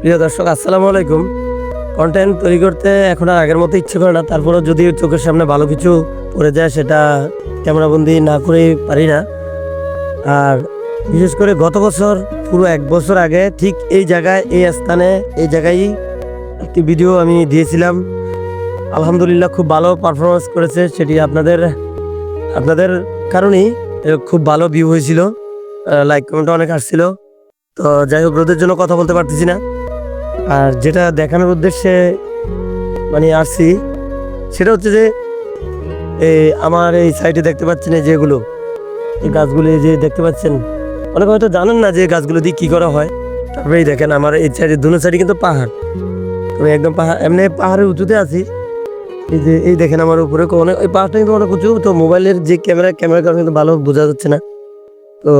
প্রিয় দর্শক, আসসালামু আলাইকুম। কন্টেন্ট তৈরি করতে এখন আর আগের মতো ইচ্ছে করে না। তারপরেও যদি চোখের সামনে ভালো কিছু পড়ে যায়, সেটা ক্যামেরাবন্দি না করে পারি না। আর বিশেষ করে গত বছর, পুরো এক বছর আগে ঠিক এই জায়গায়, এই স্থানে, এই জায়গায় একটি ভিডিও আমি দিয়েছিলাম। আলহামদুলিল্লাহ খুব ভালো পারফরমেন্স করেছে, সেটি আপনাদের আপনাদের কারণেই খুব ভালো ভিউ হয়েছিল। লাইক কমেন্ট অনেক আসছিল। তো যাই হোক, রোদের জন্য কথা বলতে পারতেছি না। আর যেটা দেখানোর উদ্দেশ্যে মানে আসছি, সেটা হচ্ছে যে এই আমার এই সাইডে দেখতে পাচ্ছেন এই যেগুলো, এই গাছগুলো যে দেখতে পাচ্ছেন, অনেকে হয়তো জানেন না যে গাছগুলো দিয়ে কী করা হয়। তারপরে এই দেখেন আমার এই সাইডে দুনো সাইডে কিন্তু পাহাড়। আমি একদম পাহাড় এমনি পাহাড়ের উঁচুতে আছি। এই যে, এই দেখেন আমার উপরে অনেক, এই পাহাড়টা কিন্তু অনেক উঁচু, তো মোবাইলের যে ক্যামেরা ক্যামেরার কারণে কিন্তু ভালো বোঝা যাচ্ছে না। তো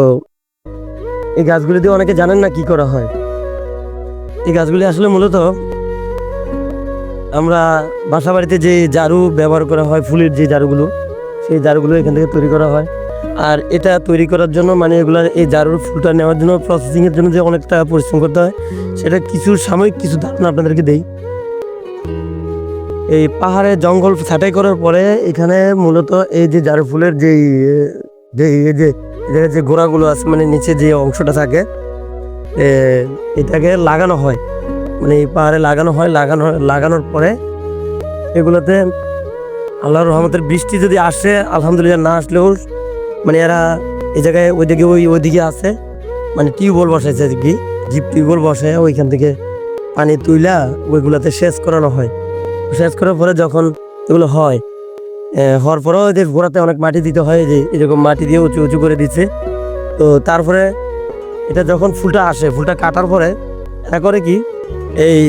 এই গাছগুলি দিয়ে অনেকে জানেন না কি করা হয়। এই গাছগুলি আসলে মূলত আমরা বাসা বাড়িতে যে ঝাড়ু ব্যবহার করা হয়, ফুলের যে ঝাড়ুগুলো সেই ঝাড়ুগুলো এখান থেকে তৈরি করা হয়। আর এটা তৈরি করার জন্য মানে এগুলো এই ঝাড়ুর ফুলটা নেওয়ার জন্য প্রসেসিংয়ের জন্য যে অনেকটা পরিশ্রম করতে হয়, সেটা কিছু সাময়িক কিছু ধারণা আপনাদেরকে দেই। এই পাহাড়ে জঙ্গল ছাঁটাই করার পরে এখানে মূলত এই যে ঝাড়ু ফুলের যে যে যে যে গোড়াগুলো আছে মানে নিচে যে অংশটা থাকে এটাকে লাগানো হয়। মানে এই পাহাড়ে লাগানো হয়, লাগানো, লাগানোর পরে এগুলোতে আল্লাহর রহমতের বৃষ্টি যদি আসে, আলহামদুলিল্লাহ না আসলেও মানে এরা এই জায়গায় ওইদিকে ওই, ওইদিকে আছে। মানে টিউবওয়েল বসাইছে আর কি জিপ টিউবওয়েল বসায় ওইখান থেকে পানি তুইলা ওইগুলোতে সেচ করানো হয়। সেচ করার পরে যখন এগুলো হয় হওয়ার পরেও যে গোড়াতে অনেক মাটি দিতে হয়, যে এরকম মাটি দিয়ে উঁচু উঁচু করে দিচ্ছে। তো তারপরে এটা যখন ফুলটা আসে, ফুলটা কাটার পরে এটা করে কি, এই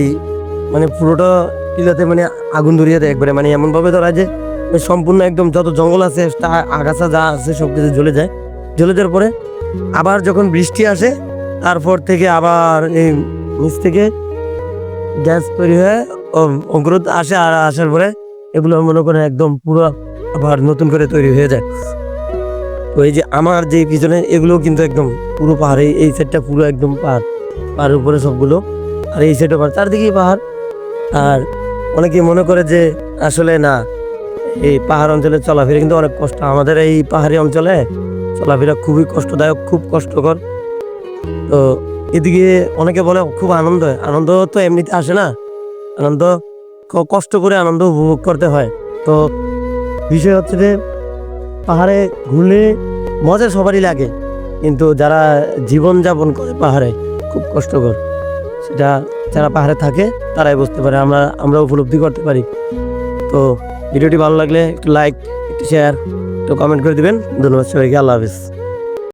মানে পুরোটা কিলাতে মানে আগুন ধরিয়ে দেয় একবারে। মানে এমনভাবে ধরা যে সম্পূর্ণ একদম যত জঙ্গল আছে, তা আগাছা যা আছে সব কিছু জ্বলে যায়। জ্বলে যাওয়ার পরে আবার যখন বৃষ্টি আসে, তারপর থেকে আবার এই নিচ থেকে গ্যাস তৈরি হয়ে অঙ্কুরোদ আসে আর আসার পরে এগুলো মনে করেন একদম পুরো আবার নতুন করে তৈরি হয়ে যায়। এই যে আমার যে পিছনে, এগুলো কিন্তু একদম পুরো পাহাড়, এই সাইডটা পুরো একদম পাহাড়। পাহাড়ের উপরে সবগুলো। আর এই সাইডও পাহাড়, চারদিকেই পাহাড়। আর অনেকে মনে করে যে আসলে না, এই পাহাড় অঞ্চলে চলাফেরা কিন্তু অনেক কষ্ট। আমাদের এই পাহাড়ি অঞ্চলে চলাফেরা খুবই কষ্টদায়ক, খুব কষ্টকর। তো এদিকে অনেকে বলে, খুব আনন্দ হয়। আনন্দ তো এমনিতে আসে না। আনন্দ কষ্ট করে আনন্দ উপভোগ করতে হয়। তো বিষয় হচ্ছে যে পাহাড়ে ঘুরলে মজা সবারই লাগে। কিন্তু যারা জীবন যাপন করে পাহাড়ে, খুব কষ্টকর। সেটা যারা পাহাড়ে থাকে, তারাই বুঝতে পারে, আমরা আমরা উপলব্ধি করতে পারি। তো ভিডিওটি ভালো লাগলে একটু লাইক একটু শেয়ার একটু কমেন্ট করে দেবেন। ধন্যবাদ সবাইকে, আল্লাহ হাফিজ।